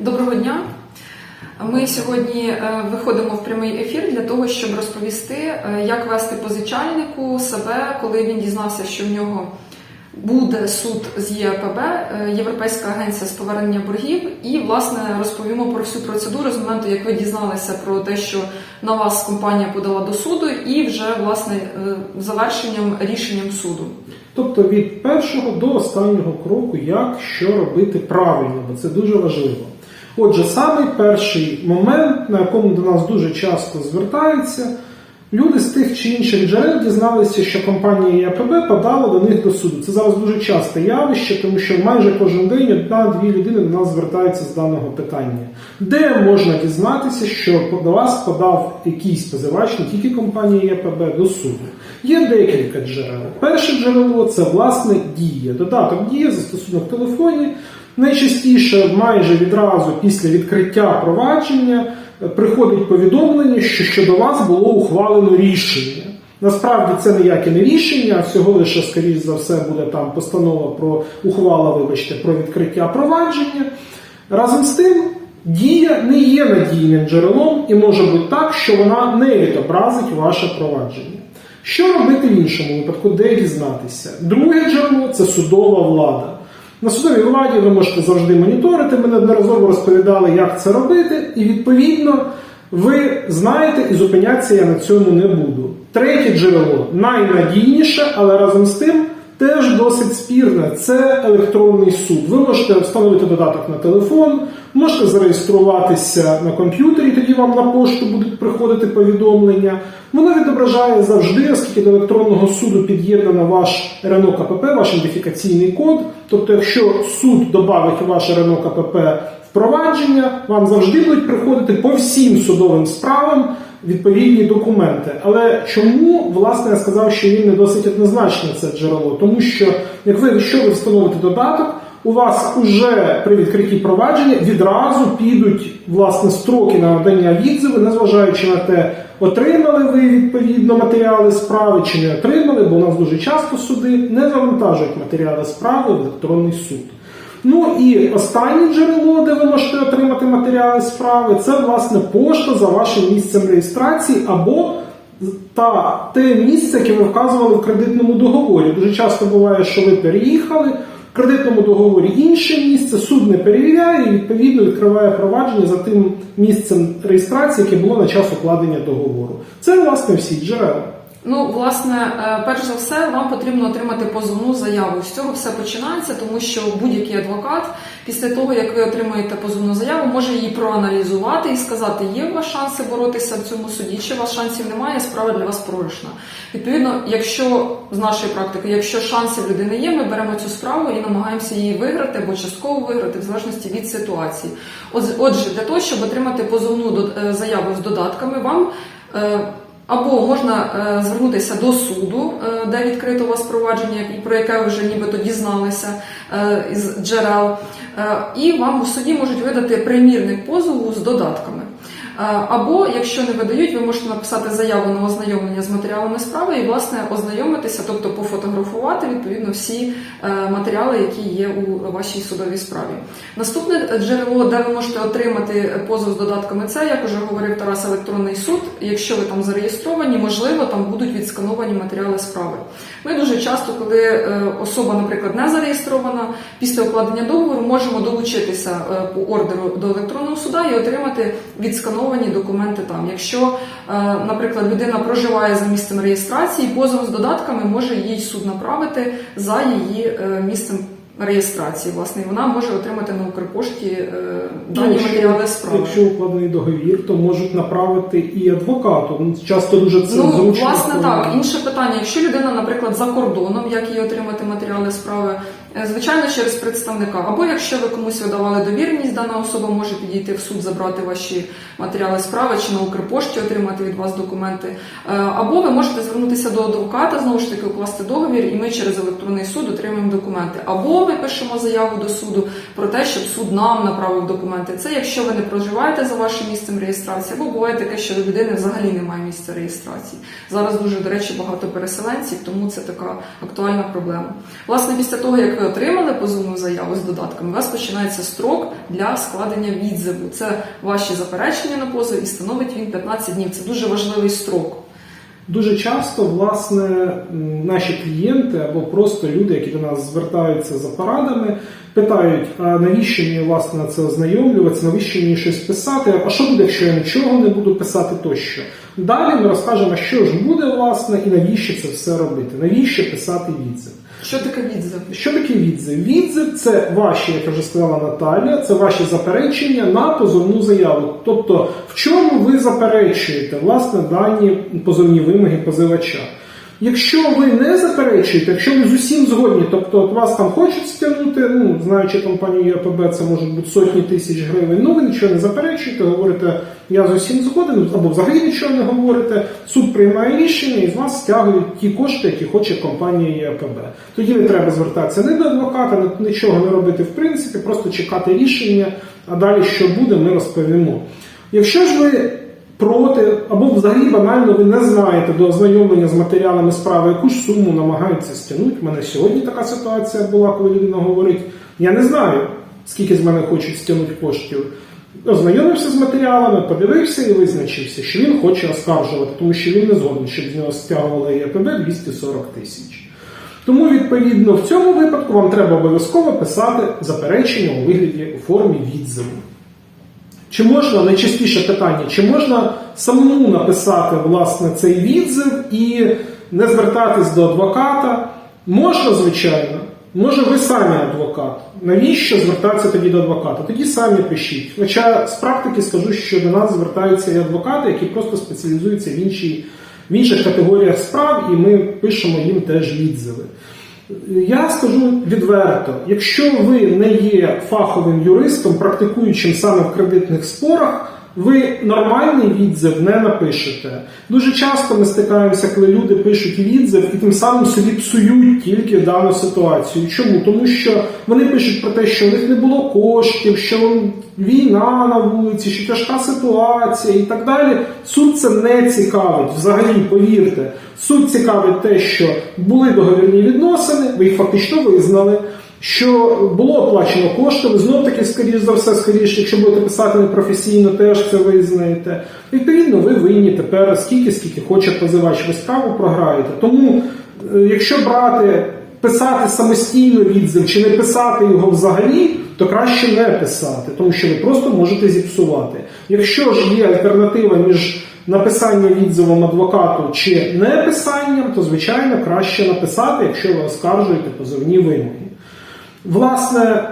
Доброго дня. Ми сьогодні е, виходимо в прямий ефір для того, щоб розповісти, е, як вести позичальнику себе, коли він дізнався, що в нього буде суд з ЄПБ, е, Європейська агенція з повернення боргів, і власне розповімо про всю процедуру з моменту, як ви дізналися про те, що на вас компанія подала до суду, і вже власне завершенням рішенням суду. Тобто від першого до останнього кроку, як що робити правильно, бо це дуже важливо. Отже, самий перший момент, на якому до нас дуже часто звертаються, люди з тих чи інших джерел дізналися, що компанія ЯПБ подала до них до суду. Це зараз дуже часте явище, тому що майже кожен день одна-дві людини до нас звертаються з даного питання. Де можна дізнатися, що до вас подав якийсь позивач, не тільки компанія ЯПБ, до суду? Є декілька джерел. Перше джерело це власне дія. Додаток дія, застосунок в телефоні. Найчастіше, майже відразу після відкриття провадження, приходить повідомлення, що щодо вас було ухвалено рішення. Насправді це ніяке не рішення, а всього лише, скоріш за все, буде там постанова про ухвала, вибачте, про відкриття провадження. Разом з тим, дія не є надійним джерелом і може бути так, що вона не відобразить ваше провадження. Що робити в іншому випадку, де дізнатися? Друге джерело це судова влада. На судовій владі ви можете завжди моніторити. Ми неодноразово розповідали, як це робити, і відповідно ви знаєте, і зупинятися я на цьому не буду. Третє джерело найнадійніше, але разом з тим теж досить спірне. Це електронний суд. Ви можете встановити додаток на телефон, можете зареєструватися на комп'ютері, тоді вам на пошту будуть приходити повідомлення. Воно відображає завжди, оскільки до електронного суду під'єднано ваш РНО КПП, ваш ідентифікаційний код. Тобто, якщо суд додавить ваше РНО КПП впровадження, вам завжди будуть приходити по всім судовим справам відповідні документи. Але чому, власне, я сказав, що він не досить однозначне це джерело? Тому що, як ви, якщо ви встановите додаток, у вас уже при відкритті провадження відразу підуть власне строки на надання відзиву, незважаючи на те, отримали ви відповідно матеріали справи чи не отримали, бо у нас дуже часто суди не завантажують матеріали справи в електронний суд. Ну і останнє джерело, де ви можете отримати матеріали справи, це власне пошта за вашим місцем реєстрації або та те місце, яке ви вказували в кредитному договорі. Дуже часто буває, що ви переїхали. Кредитному договорі інше місце, суд не перевіряє і відповідно відкриває провадження за тим місцем реєстрації, яке було на час укладення договору. Це власне всі джерела. Ну, власне, е, перш за все, вам потрібно отримати позовну заяву. З цього все починається, тому що будь-який адвокат, після того як ви отримаєте позовну заяву, може її проаналізувати і сказати, є у вас шанси боротися в цьому суді, чи у вас шансів немає, справа для вас програшна. Відповідно, якщо з нашої практики, якщо шанси в людини є, ми беремо цю справу і намагаємося її виграти або частково виграти, в залежності від ситуації. Отже, для того, щоб отримати позовну е, заяву з додатками, вам. Або можна е, звернутися до суду, е, де відкрито у вас провадження, і про яке ви вже нібито дізналися е, із джерел, і вам у суді можуть видати примірник позову з додатками. Е, Або, якщо не видають, ви можете написати заяву на ознайомлення з матеріалами справи і, власне, ознайомитися, тобто пофотографувати відповідно всі е, матеріали, які є у вашій судовій справі. Наступне джерело, де ви можете отримати позов з додатками, це, як уже говорив Тарас, електронний суд. Якщо ви там зареєстровані, можливо, там будуть відскановані матеріали справи. Ми дуже часто, коли е, особа, наприклад, не зареєстрована, після укладення договору можемо долучитися по ордеру до електронного суда і отримати відскановані документи там. Якщо, е, наприклад, людина проживає за місцем реєстрації, позов з додатками може їй суд направити за її е, місцем. Реєстрації, власне, вона може отримати на Укрпошті е, дані якщо, матеріали справи. якщо укладений договір, то можуть направити і адвокату. Ну, Часто дуже це Ну, зручно. власне, так. Інше питання, якщо людина, наприклад, за кордоном, як їй отримати матеріали справи, звичайно, через представника. Або якщо ви комусь видавали довіреність, дана особа може підійти в суд, забрати ваші матеріали справи чи на Укрпошті отримати від вас документи. Е, Або ви можете звернутися до адвоката, знову ж таки, укласти договір, і ми через електронний суд отримаємо документи. Або ми пишемо заяву до суду про те, щоб суд нам направив документи. Це якщо ви не проживаєте за вашим місцем реєстрації, або буває таке, що у людини взагалі немає місця реєстрації. Зараз дуже, до речі, багато переселенців, тому це така актуальна проблема. Власне, після того, як ви отримали позовну заяву з додатками, у вас починається строк для складення відзиву. Це ваші заперечення на позов і становить він 15 днів. Це дуже важливий строк. Дуже часто, власне, наші клієнти або просто люди, які до нас звертаються за порадами, питають, а навіщо мені власне це ознайомлюватися, навіщо мені щось писати, а що буде, якщо я нічого не буду писати тощо. Далі ми розкажемо, що ж буде, власне, і навіщо це все робити, навіщо писати відзив. Що таке відзив? Що таке відзив? Відзив це ваші, як вже сказала Наталія, це ваші заперечення на позовну заяву. Тобто, в чому ви заперечуєте власне дані позовні вимоги позивача. Якщо ви не заперечуєте, якщо ви з усім згодні, тобто от вас там хочуть стягнути, ну знаючи компанію ЄПБ, це можуть бути сотні тисяч гривень. Ну ви нічого не заперечуєте, говорите, я з усім згоден, або взагалі нічого не говорите. Суд приймає рішення і з вас стягують ті кошти, які хоче компанія ЄПБ. Тоді не треба звертатися не до адвоката, нічого не робити в принципі, просто чекати рішення, а далі що буде, ми розповімо. Якщо ж ви проти, або взагалі банально ви не знаєте до ознайомлення з матеріалами справи, яку ж суму намагаються стягнути. У мене сьогодні така ситуація була, коли людина говорить: я не знаю, скільки з мене хочуть стягнути коштів. Ознайомився з матеріалами, подивився і визначився, що він хоче оскаржувати, тому що він не згоден, щоб з нього стягували ЄПБ 240 тисяч. Тому, відповідно, в цьому випадку вам треба обов'язково писати заперечення у вигляді у формі відзиву. Чи можна найчастіше питання, чи можна самому написати власне цей відзив і не звертатись до адвоката? Можна, звичайно. Може, ви самі адвокат. Навіщо звертатися тоді до адвоката? Тоді самі пишіть. Хоча з практики скажу, що до нас звертаються і адвокати, які просто спеціалізуються в, іншій, в інших категоріях справ, і ми пишемо їм теж відзиви. Я скажу відверто, якщо ви не є фаховим юристом, практикуючим саме в кредитних спорах, ви нормальний відзив не напишете. Дуже часто ми стикаємося, коли люди пишуть відзив і тим самим собі псують тільки дану ситуацію. Чому? Тому що вони пишуть про те, що у них не було коштів, що війна на вулиці, що тяжка ситуація і так далі. Суд це не цікавить. Взагалі, повірте, суд цікавить те, що були договірні відносини, ви їх фактично визнали. Що було оплачено кошти, ви знов таки, скоріш за все, скоріше, якщо будете писати непрофесійно, теж це визнаєте. Відповідно, ви винні тепер скільки, скільки хоче позивач, ви справу програєте. Тому, е, якщо брати, писати самостійно відзив чи не писати його взагалі, то краще не писати, тому що ви просто можете зіпсувати. Якщо ж є альтернатива між написанням відзивом адвокату чи не писанням, то звичайно краще написати, якщо ви оскаржуєте позовні вимоги. Власне,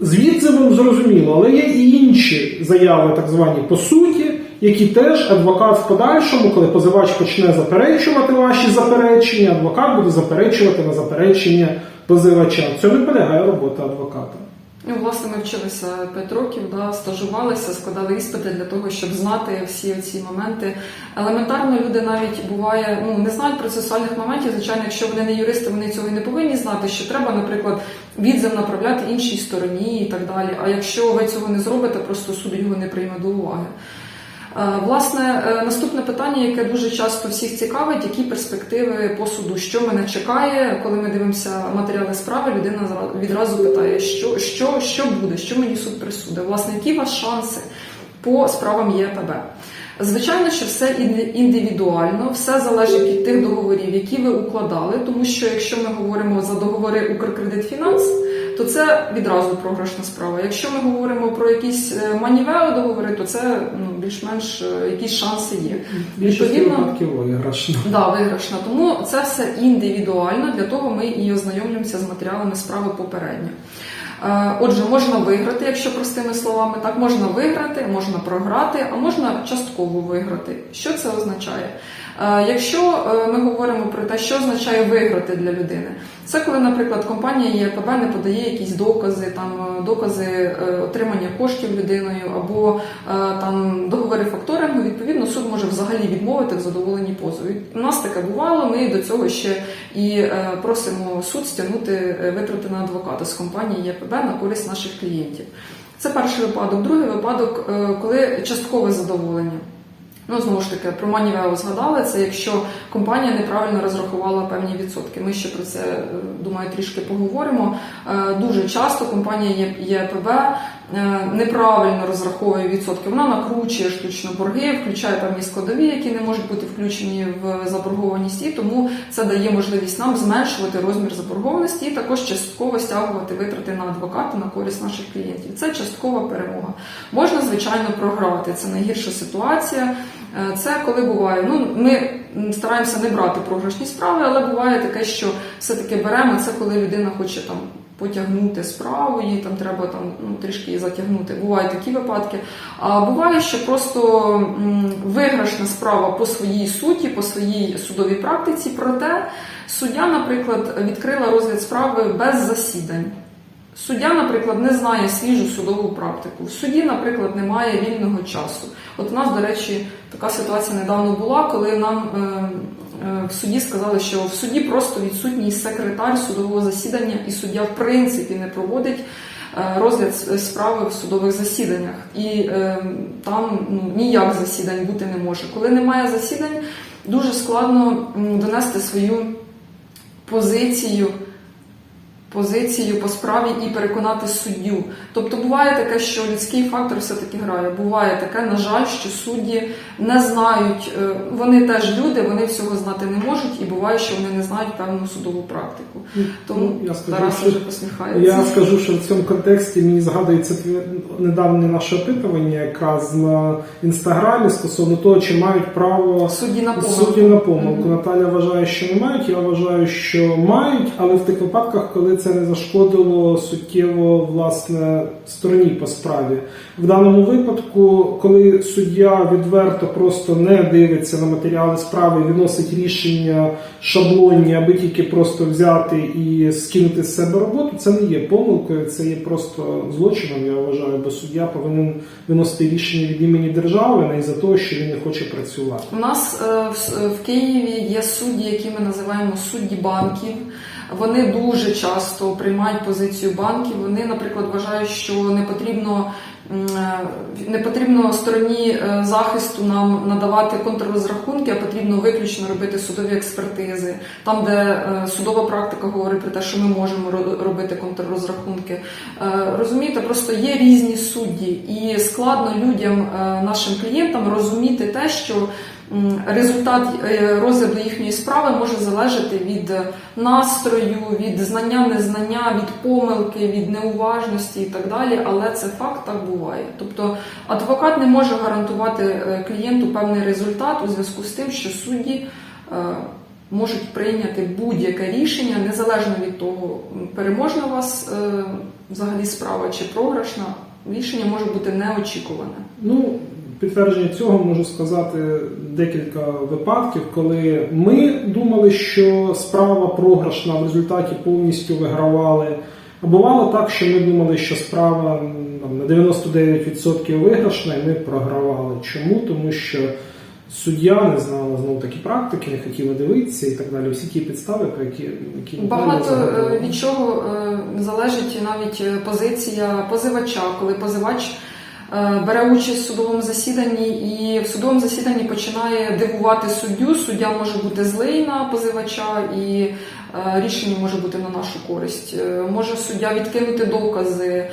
з відзивом зрозуміло, але є і інші заяви, так звані по суті, які теж адвокат в подальшому, коли позивач почне заперечувати ваші заперечення, адвокат буде заперечувати на заперечення позивача. Це не полягає робота адвоката. Ну, власне, ми вчилися 5 років, да, стажувалися, складали іспити для того, щоб знати всі ці моменти. Елементарно люди навіть буває, ну не знають процесуальних моментів. Звичайно, якщо вони не юристи, вони цього і не повинні знати, що треба, наприклад, відзив направляти іншій стороні і так далі. А якщо ви цього не зробите, просто суд його не прийме до уваги. Е, Власне, е, наступне питання, яке дуже часто всіх цікавить, які перспективи по суду, що мене чекає, коли ми дивимося матеріали справи, людина відразу питає, що, що, що буде, що мені суд присудить, власне, які вас шанси по справам ЄПБ. Звичайно, що все індивідуально, все залежить від тих договорів, які ви укладали, тому що якщо ми говоримо за договори Укркредитфінанс, то це відразу програшна справа. Якщо ми говоримо про якісь е, манівео договори, то це ну, більш-менш е, якісь шанси є. Відповідно- випадків виграшно. Да, виграшна. Тому це все індивідуально, для того ми і ознайомлюємося з матеріалами справи попередньо. Е, Отже, можна виграти, якщо простими словами, так можна виграти, можна програти, а можна частково виграти. Що це означає? Якщо ми говоримо про те, що означає виграти для людини, це коли, наприклад, компанія ЄПБ не подає якісь докази, там е, докази е, отримання коштів людиною або е, там договори факторингу, відповідно, суд може взагалі відмовити в задоволенні позову. У нас таке бувало. Ми до цього ще і просимо суд стягнути витрати на адвоката з компанії ЄПБ на користь наших клієнтів. Це перший випадок. Другий випадок, коли часткове задоволення. Ну, знову ж таки, про Манівео згадали, це якщо компанія неправильно розрахувала певні відсотки. Ми ще про це, е, думаю, трішки поговоримо. Е, Дуже часто компанія ЄПБ е, неправильно розраховує відсотки. Вона накручує штучно борги, включає певні складові, які не можуть бути включені в заборгованість, і тому це дає можливість нам зменшувати розмір заборгованості і також частково стягувати витрати на адвоката на користь наших клієнтів. Це часткова перемога. Можна, звичайно, програти. Це найгірша ситуація. Е, Це коли буває. Ну, ми стараємося не брати програшні справи, але буває таке, що все-таки беремо це, коли людина хоче там. Потягнути справу, їй там треба там ну, трішки її затягнути. Бувають такі випадки. А буває, що просто виграшна справа по своїй суті, по своїй судовій практиці. Проте суддя, наприклад, відкрила розгляд справи без засідань. Суддя, наприклад, не знає свіжу судову практику. В суді, наприклад, немає вільного часу. От у нас, до речі, така ситуація недавно була, коли нам е, е, в суді сказали, що в суді просто відсутній секретар судового засідання, і суддя в принципі не проводить е, розгляд справи в судових засіданнях. І там ну, ніяк засідань бути не може. Коли немає засідань, дуже складно донести свою позицію позицію по справі і переконати суддю. Тобто буває таке, що людський фактор все-таки грає. Буває таке, на жаль, що судді не знають, е, вони теж люди, вони всього знати не можуть, і буває, що вони не знають певну судову практику. Тому Ну, я скажу, Тарас вже посміхається. Я скажу, що в цьому контексті мені згадується недавнє наше опитування, якраз на інстаграмі стосовно того, чи мають право Судді на помилку. судді на помилку. Мгм. Наталя вважає, що не мають. Я вважаю, що мають, але в тих випадках, коли це не зашкодило суттєво власне стороні по справі. В даному випадку, коли суддя відверто просто не дивиться на матеріали справи, виносить рішення шаблонні, аби тільки просто взяти і скинути з себе роботу, це не є помилкою, це є просто злочином. Я вважаю, бо суддя повинен виносити рішення від імені держави, не із-за того, що він не хоче працювати. У нас е, в Києві є судді, які ми називаємо судді банків. Вони дуже часто приймають позицію банків. Вони, наприклад, вважають, що не потрібно. е, Не потрібно стороні е, захисту нам надавати контррозрахунки, а потрібно виключно робити судові експертизи, там, де е, судова практика говорить про те, що ми можемо робити контррозрахунки. Розумієте, просто є різні судді, і складно людям, нашим клієнтам, розуміти те, що результат е, розгляду їхньої справи може залежати від настрою, від знання, незнання, від помилки, від неуважності і так далі. Але це факт так буває. Тобто адвокат не може гарантувати е, клієнту певний результат у зв'язку з тим, що судді. е, Можуть прийняти будь-яке рішення незалежно від того, переможна у вас е, взагалі справа чи програшна. Рішення може бути неочікуване. Ну, підтвердження цього можу сказати декілька випадків, коли ми думали, що справа програшна, в результаті повністю вигравали. А бувало так, що ми думали, що справа там, на 99% виграшна, і ми програвали. Чому? Тому що суддя не знала знову такі практики, не хотіла дивитися і так далі. Всі ті підстави, про які, які Багато е, від чого е, залежить навіть е, позиція позивача, коли позивач бере участь в судовому засіданні і в судовому засіданні починає дивувати суддю. Суддя може бути злий на позивача і е, рішення може бути на нашу користь. Е, Може суддя відкинути докази е,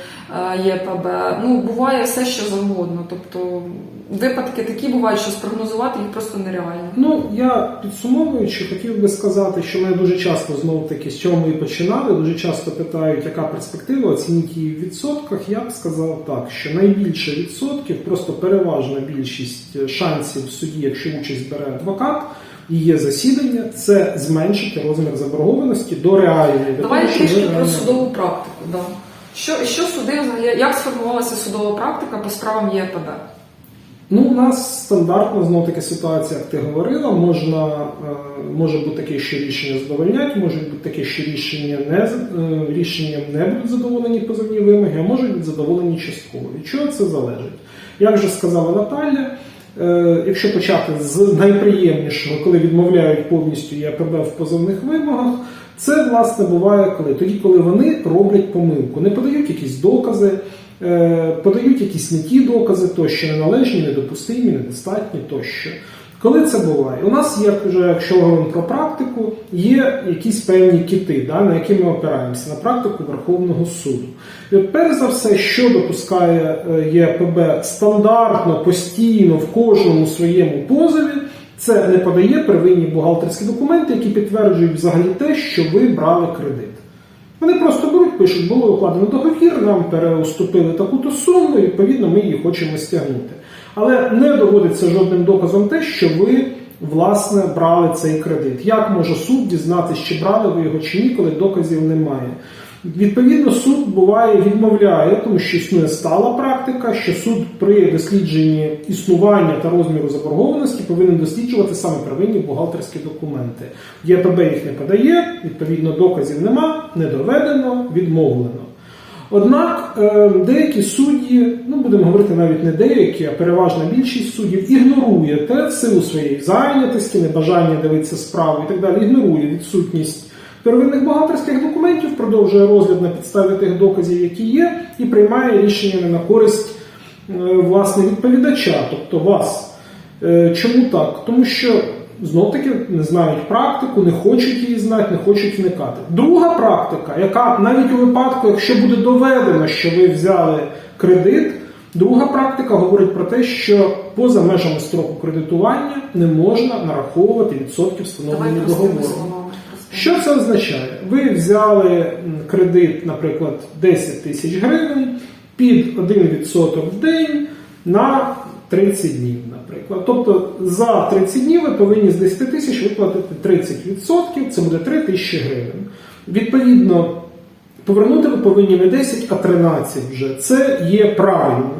ЄПБ. Ну буває все, що завгодно. Тобто випадки такі бувають, що спрогнозувати їх просто нереально. Ну, я підсумовуючи, хотів би сказати, що мене дуже часто знову таки з чого ми починали. Дуже часто питають, яка перспектива, оцініть її в відсотках. Я б сказав так, що найбільше відсотків, просто переважна більшість шансів в суді, якщо участь бере адвокат. Є засідання, це зменшити розмір заборгованості до реальної. для Давай того, трішки про реально- судову практику. Да. Що, що суди взагалі, як сформувалася судова практика по справам ЄПД? Ну, у нас стандартна знову таки ситуація, як ти говорила. Можна е, може бути таке, що рішення задовольнять, може бути таке, що рішення не е, рішенням не будуть задоволені позовні вимоги, а можуть бути задоволені частково. Від чого це залежить? Як вже сказала Наталя, якщо почати з найприємнішого, коли відмовляють повністю ЄПБ в позовних вимогах. Це власне буває коли тоді, коли вони роблять помилку, не подають якісь докази, е, подають якісь не ті докази, тощо неналежні, недопустимі, недостатні тощо. Коли це буває? У нас є вже, якщо говоримо про практику, є якісь певні кіти, да, на які ми опираємося, на практику Верховного суду. І от перш за все, що допускає е, ЄПБ стандартно, постійно в кожному своєму позові, це не подає первинні бухгалтерські документи, які підтверджують взагалі те, що ви брали кредит. Вони просто беруть, пишуть, було укладено договір, нам переуступили таку-то суму, і відповідно ми її хочемо стягнути. Але не доводиться жодним доказом те, що ви власне брали цей кредит. Як може суд дізнатися, чи брали ви його чи ні, коли доказів немає? Відповідно, суд буває відмовляє, тому що існує стала практика, що суд при дослідженні існування та розміру заборгованості повинен досліджувати саме первинні бухгалтерські документи. ЄПБ їх не подає, відповідно, доказів нема, не доведено, відмовлено. Однак е, деякі судді, ну будемо говорити навіть не деякі, а переважна більшість суддів ігнорує те в силу своєї зайнятості, небажання дивитися справу і так далі, ігнорує відсутність первинних бухгалтерських документів, продовжує розгляд на підставі тих доказів, які є, і приймає рішення не на користь е, власне відповідача, тобто вас. Е, Чому так? Тому що знов таки не знають практику, не хочуть її знати, не хочуть вникати. Друга практика, яка навіть у випадку, якщо буде доведено, що ви взяли кредит, друга практика говорить про те, що поза межами строку кредитування не можна нараховувати відсотки встановлені договором. словами. простими. Що це означає? Ви взяли кредит, наприклад, 10 тисяч гривень під 1% в день на 30 днів, наприклад. Тобто за 30 днів ви повинні з 10 тисяч виплатити 30%, це буде 3 тисячі гривень. Відповідно, повернути ви повинні не 10, а 13 вже. Це є правильно.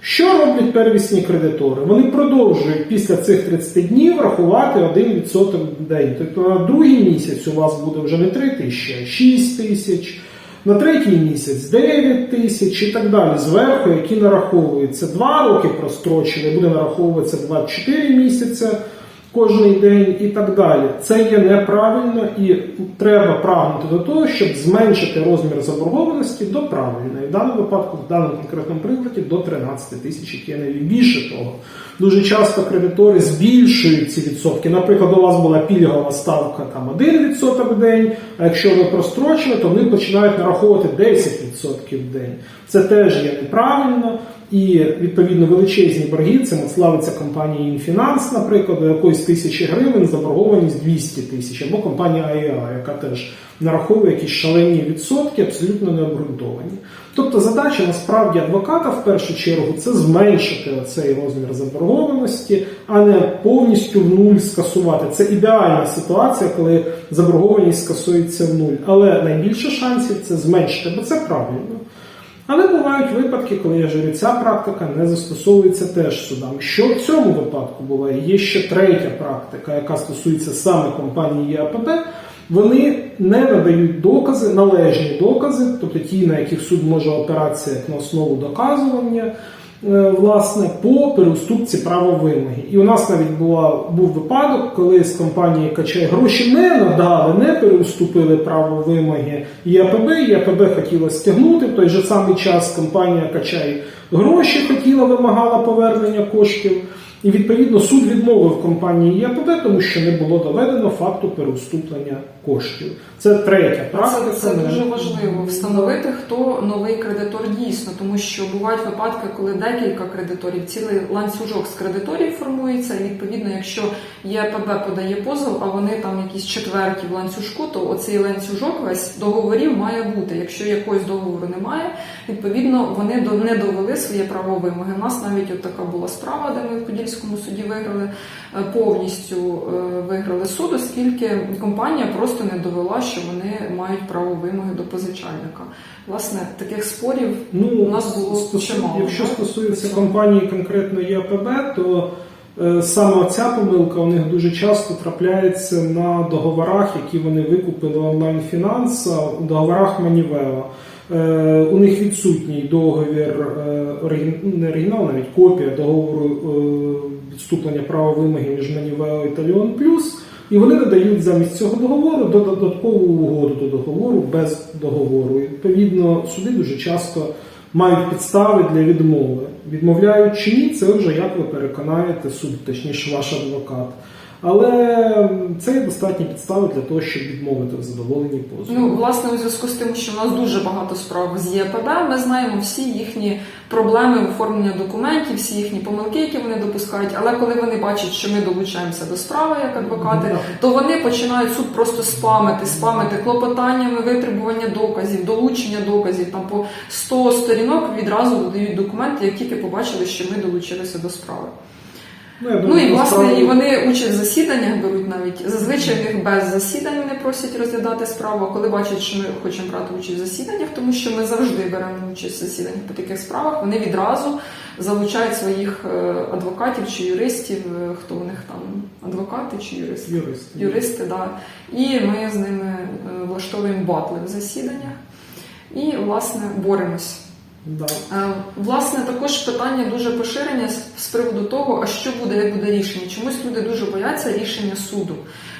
Що роблять первісні кредитори? Вони продовжують після цих 30 днів рахувати 1% в день. Тобто на другий місяць у вас буде вже не 3 тисячі, а 6 тисяч. На третій місяць 9 тисяч і так далі, зверху, які нараховуються. Два роки прострочили, буде нараховуватися 24 місяці кожний день і так далі. Це є неправильно і треба прагнути до того, щоб зменшити розмір заборгованості до правильної. В даному випадку, в даному конкретному прикладі, до 13 тисяч, навіть більше того. Дуже часто кредитори збільшують ці відсотки. Наприклад, у вас була пільгова ставка там 1% в день, а якщо ви прострочили, то вони починають нараховувати 10% в день. Це теж є неправильно. І відповідно величезні борги, це славиться компанія Інфінанс, наприклад, до якоїсь тисячі гривень заборгованість 200 тисяч, або компанія АІА, яка теж нараховує якісь шалені відсотки, абсолютно необґрунтовані. Тобто задача насправді адвоката в першу чергу це зменшити цей розмір заборгованості, а не повністю в нуль скасувати. Це ідеальна ситуація, коли заборгованість скасується в нуль. Але найбільше шансів це зменшити, бо це правильно. Але бувають випадки, коли я говорю, ця практика не застосовується теж судам. Що в цьому випадку буває? Є ще третя практика, яка стосується саме компанії ЄАПБ. Вони не надають докази, належні докази, тобто ті, на яких суд може опиратися як на основу доказування, власне, по переуступці права вимоги. І у нас навіть була, був випадок, коли з компанії Качай гроші не надали, не переуступили право вимоги ЄПБ, ЄПБ хотіла стягнути. В той же самий час компанія Качай гроші хотіла, вимагала повернення коштів. І відповідно суд відмовив компанії ЄАПБ, тому що не було доведено факту переуступлення коштів. Це третя практика. Це, це дуже важливо встановити, хто новий кредитор дійсно, тому що бувають випадки, коли декілька кредиторів, цілий ланцюжок з кредиторів формується, і відповідно, якщо ЄПБ подає позов, а вони там якісь четверті в ланцюжку, то оцей ланцюжок весь договорів має бути. Якщо якогось договору немає, відповідно вони не довели своє право вимоги. У нас навіть от така була справа, де ми в Подільському суді виграли е, повністю е, виграли суд, оскільки компанія просто не довела, що вони мають право вимоги до позичальника. Власне, таких спорів Ну, у нас було стосу- чимало. Якщо стосується компанії конкретно ЄПБ, то е, саме ця помилка у них дуже часто трапляється на договорах, які вони викупили онлайн фінанс, у договорах Манівео. Е, У них відсутній договір, е, не оригінал, навіть копія договору е, відступлення права вимоги між Манівео і Таліон Плюс. І вони надають замість цього договору до- додаткову угоду до договору без договору. І, відповідно, суди дуже часто мають підстави для відмови. Відмовляють чи ні, це вже як ви переконаєте суд, точніше ваш адвокат. Але це є достатні підстави для того, щоб відмовити в задоволенні позову. Ну, власне, у зв'язку з тим, що в нас дуже багато справ з ЄПБ, ми знаємо всі їхні проблеми в оформленні документів, всі їхні помилки, які вони допускають. Але коли вони бачать, що ми долучаємося до справи як адвокати, Так. то вони починають суд просто спамити, спамити клопотаннями, витребування доказів, долучення доказів. Там по 100 сторінок відразу додають документи, як тільки побачили, що ми долучилися до справи. Ну, я Ну і власне насправді- і вони участь в засіданнях беруть навіть. Зазвичай в них без засідань вони просять розглядати справу. А коли бачать, що ми хочемо брати участь в засіданнях, тому що ми завжди беремо участь в засіданнях по таких справах, вони відразу залучають своїх е, адвокатів чи юристів, е, хто у них там адвокати чи юристи. юрист. Юристи, да. І ми з ними е, влаштовуємо батли в засіданнях і власне боремось. Да. Е, Власне, також питання дуже поширення з- приводу того, а що буде, як буде рішення. Чомусь люди дуже бояться рішення суду.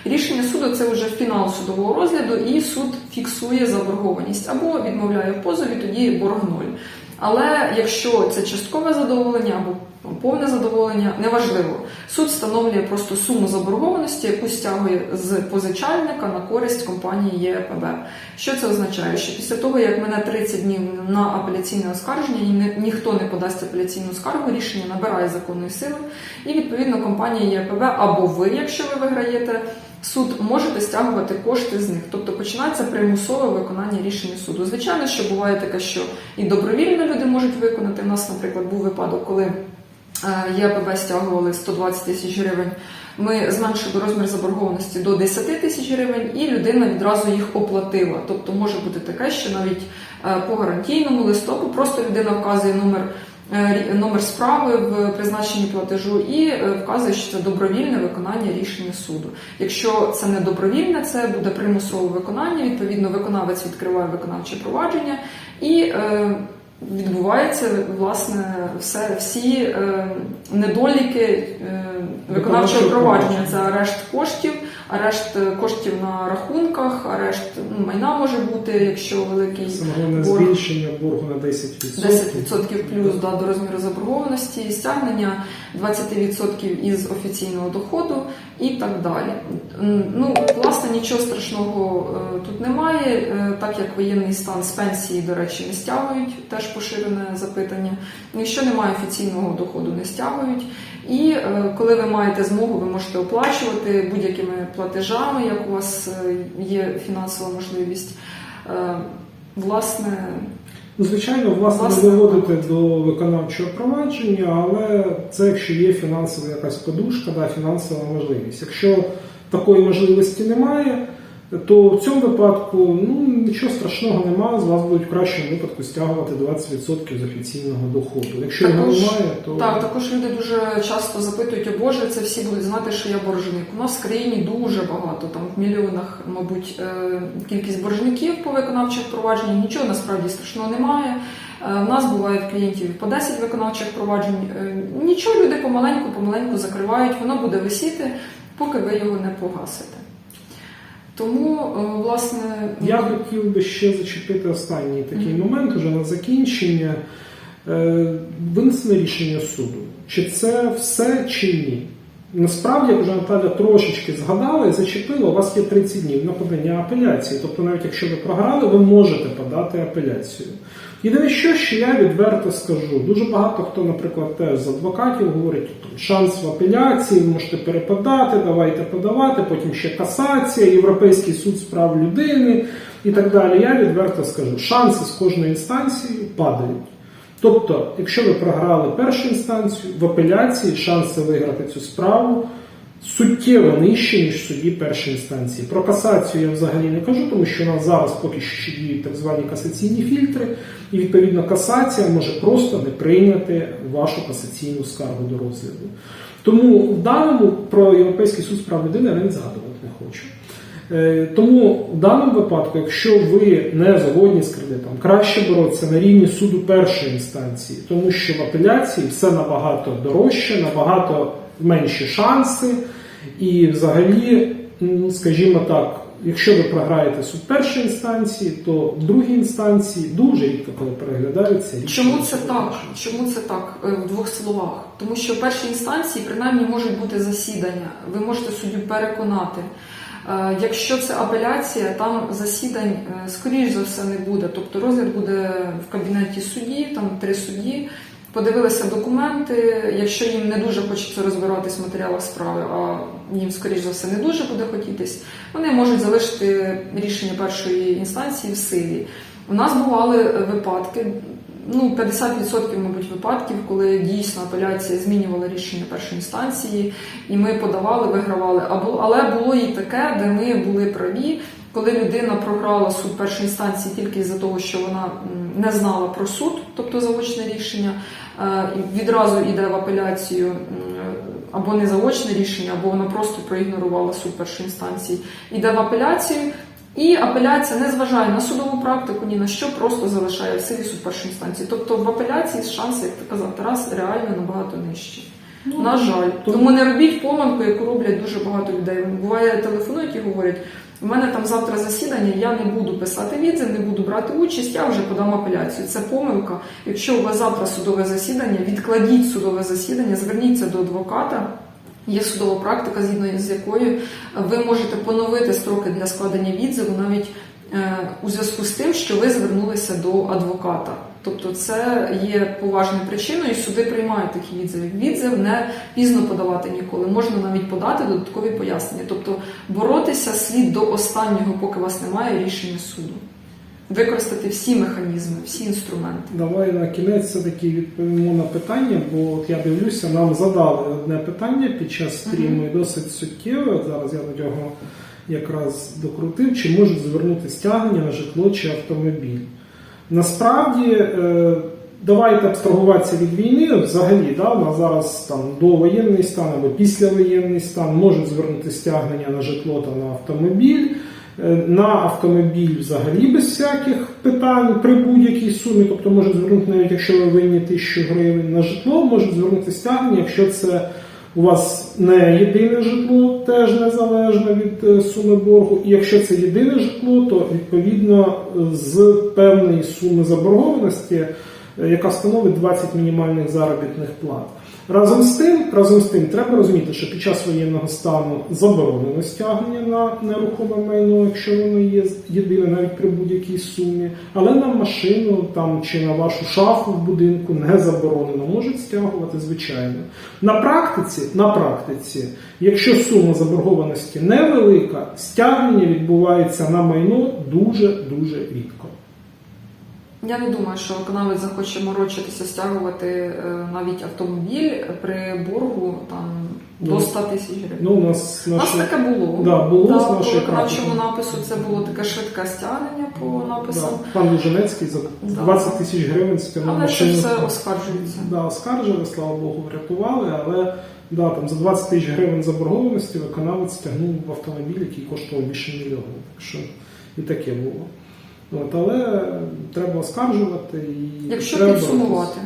Рішення суду це вже фінал судового розгляду, і суд фіксує заборгованість або відмовляє в позові, тоді борг ноль. Але якщо це часткове задоволення або повне задоволення, неважливо. Суд встановлює просто суму заборгованості, яку стягує з позичальника на користь компанії ЄПБ. Що це означає? Що після того, як мене 30 днів на апеляційне оскарження, і ні- ніхто не подасть апеляційну скаргу, рішення набирає законної сили, і відповідно компанія ЄПБ або ви, якщо ви виграєте. Суд можете стягувати кошти з них, тобто починається примусове виконання рішення суду. Звичайно, що буває таке, що і добровільно люди можуть виконати. У нас, наприклад, був випадок, коли е, ЄПБ стягували 120 тисяч гривень. Ми зменшили розмір заборгованості до 10 тисяч гривень, і людина відразу їх оплатила. Тобто може бути таке, що навіть е, по гарантійному листопу просто людина вказує номер. Е, Номер справи в призначенні платежу і е, вказує, що це добровільне виконання рішення суду. Якщо це не добровільне, це буде примусове виконання. Відповідно, виконавець відкриває виконавче провадження і е, відбувається власне все всі е, недоліки е, виконавчого провадження. провадження. Це арешт коштів, арешт коштів на рахунках, арешт ну, майна може бути, якщо великий Саме борг. збільшення боргу на 10%. 10% плюс да, до розміру заборгованості, стягнення 20% із офіційного доходу і так далі. Ну, власне, нічого страшного е, тут немає, е, так як воєнний стан з пенсії, до речі, не стягують, теж поширене запитання. Якщо немає офіційного доходу, не стягують. І е, коли ви маєте змогу, ви можете оплачувати будь-якими платежами, як у вас е, є фінансова можливість. Е, Власне, Ну, звичайно, власне, Власне. не доводити до виконавчого провадження, але це якщо є фінансова якась подушка, да, фінансова можливість. Якщо такої можливості немає, то в цьому випадку ну, нічого страшного немає, з вас будуть в кращому випадку стягувати 20% з офіційного доходу. Якщо його немає, то Так, також люди дуже часто запитують, о Боже, це всі будуть знати, що я боржник. У нас в країні дуже багато, там в мільйонах, мабуть, е, кількість боржників по виконавчих провадженнях. Нічого насправді страшного немає. Е, У нас буває в клієнтів по 10 виконавчих проваджень. Е, Нічого люди помаленьку, помаленьку закривають, воно буде висіти, поки ви його не погасите. Тому, е, власне, Я хотів би ще зачепити останній такий Мгм. момент уже на закінчення. Е, Винесене рішення суду. Чи це все чи ні? Насправді, як вже Наталя трошечки згадала і зачепила, у вас є 30 днів на подання апеляції. Тобто, навіть якщо ви програли, ви можете подати апеляцію. Єдине що, що я відверто скажу, дуже багато хто, наприклад, теж з адвокатів говорить, шанс в апеляції, можете перепадати, давайте подавати, потім ще касація, Європейський суд з прав людини і так далі. Я відверто скажу, шанси з кожної інстанції падають. Тобто, якщо ви програли першу інстанцію, в апеляції шанси виграти цю справу суттєво нижчі, ніж в суді першої інстанції. Про касацію я взагалі не кажу, тому що у нас зараз поки що діють так звані касаційні фільтри, і відповідно касація може просто не прийняти вашу касаційну скаргу до розгляду. Тому в даному про Європейський суд з прав людини я навіть згадувати не хочу. Е, Тому в даному випадку, якщо ви не згодні з кредитом, краще боротися на рівні суду першої інстанції, тому що в апеляції все набагато дорожче, набагато менші шанси, і взагалі, скажімо так, якщо ви програєте суд першої інстанції, то в другій інстанції дуже рідко коли переглядаються. Чому це так? Чому це так в двох словах? Тому що в першій інстанції принаймні можуть бути засідання. Ви можете суддю переконати. Е, Якщо це апеляція, там засідань е, скоріш за все не буде. Тобто розгляд буде в кабінеті судді, там три судді. Подивилися документи. Якщо їм не дуже хочеться розбиратись в матеріалах справи, а їм, скоріш за все, не дуже буде хотітись, вони можуть залишити рішення першої інстанції в силі. У нас бували е, випадки, ну 50% мабуть випадків, коли дійсно апеляція змінювала рішення першої інстанції, і ми подавали, вигравали. Але було і таке, де ми були праві, коли людина програла суд першої інстанції тільки із-за того, що вона не знала про суд, тобто заочне рішення, е, відразу йде в апеляцію. Або не заочне рішення, або вона просто проігнорувала суд першої інстанції, йде в апеляцію, і апеляція не зважає на судову практику, ні на що, просто залишає в силі суд першої інстанції. Тобто в апеляції шанси, як ти казав Тарас, реально набагато нижчі. Ну, На жаль, тому- тому не робіть помилку, яку роблять дуже багато людей. Буває, телефонують і говорять: у мене там завтра засідання, я не буду писати відзив, не буду брати участь, я вже подам апеляцію. Це помилка. Якщо у вас завтра судове засідання, відкладіть судове засідання, зверніться до адвоката. Є судова практика, згідно з якою ви можете поновити строки для складення відзиву навіть е, у зв'язку з тим, що ви звернулися до адвоката. Тобто це є поважною причиною, і суди приймають такі відзиви. Відзив не пізно подавати ніколи. Можна навіть подати додаткові пояснення. Тобто боротися слід до останнього, поки у вас немає рішення суду. Використати всі механізми, всі інструменти. Давай на кінець все-таки відповімо на питання, бо от я дивлюся, нам задали одне питання під час стріму і досить суттєве. Зараз я до нього якраз докрутив, чи можуть звернути стягнення на житло чи автомобіль. Насправді, е, давайте абстрагуватися від війни. Взагалі, да, у нас зараз там довоєнний стан або післявоєнний стан можуть звернути стягнення на житло та на автомобіль. Е, На автомобіль взагалі без всяких питань при будь-якій сумі, тобто можуть звернути навіть якщо ви винні тисячу гривень на житло, можуть звернути стягнення, якщо це у вас не єдине житло, теж незалежно від е, суми боргу. І якщо це єдине житло, то відповідно з певної суми заборгованості, е, яка становить 20 мінімальних заробітних плат. Разом з тим, разом з тим, треба розуміти, що під час воєнного стану заборонено стягнення на нерухоме майно, якщо воно є єдине навіть при будь-якій сумі, але на машину там чи на вашу шафу в будинку не заборонено, можуть стягувати звичайно. На практиці, на практиці, якщо сума заборгованості невелика, стягнення відбувається на майно дуже дуже рідко. Я не думаю, що виконавець захоче морочитися, стягувати е, навіть автомобіль при боргу там до Ну, 100 тисяч гривень. Ну, у нас У нас таке було. Да, було Да, по виконавчому напису це було таке швидке стягнення по написам. Да, пан Луженецький за Да. 20 тисяч гривень стягнув Але це все оскаржується. Да, оскаржили, слава Богу, врятували, але да, там за 20 тисяч гривень заборгованості виконавець стягнув автомобіль, який коштував більше мільйона. Так що і таке було. От, але треба оскаржувати і Якщо треба підсумувати,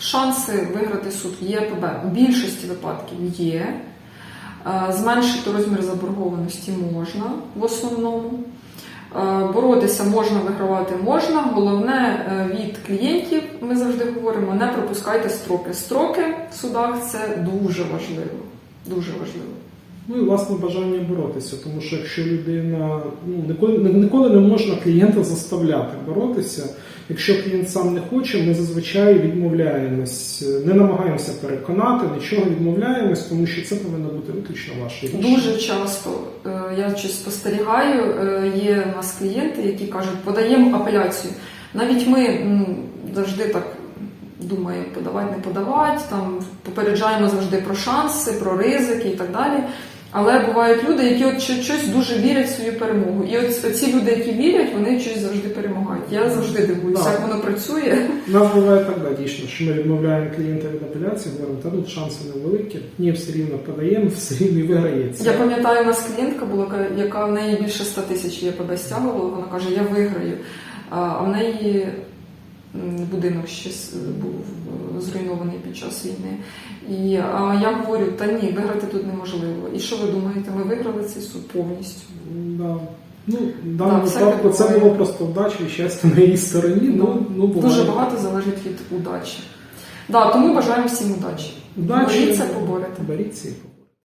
шанси виграти суд в ЄПБ у більшості випадків є. Е, Зменшити розмір заборгованості можна в основному. Е, Боротися можна, вигравати можна. Головне е, від клієнтів, ми завжди говоримо, не пропускайте строки. Строки в судах це дуже важливо. Дуже важливо. Ну і власне бажання боротися, тому що якщо людина ну ніколи ніколи не можна клієнта заставляти боротися. Якщо клієнт сам не хоче, ми зазвичай відмовляємось, не намагаємося переконати, нічого відмовляємось, тому що це повинно бути виключно ваше рішення. Дуже часто е, я щось спостерігаю. е, Є у нас клієнти, які кажуть, подаємо апеляцію. Навіть ми завжди так думаємо, подавати, не подавати, там попереджаємо завжди про шанси, про ризики і так далі. Але бувають люди, які от щось дуже вірять в свою перемогу. І от ці люди, які вірять, вони щось завжди перемагають. Я завжди дивуюся, як воно працює. У нас буває так, дійсно, що ми відмовляємо клієнта від апеляції, говоримо, та тут шанси невеликі, ні, все рівно подаємо, все рівно і виграється. Я пам'ятаю, у нас клієнтка була, яка- в неї більше 100 тисяч ЄПБ стягувала. Вона каже, я виграю. А в неї будинок ще був е, зруйнований під час війни. І а я говорю, та ні, виграти тут неможливо. І що ви думаєте, ми виграли цей суд повністю? Да. Ну, в даному випадку це було просто вдача і щастя на її стороні. Ну, ну, буває. Дуже багато залежить від удачі. Да, тому бажаємо всім удачі. Удачі. Боріться, поборете. Боріться і поборете.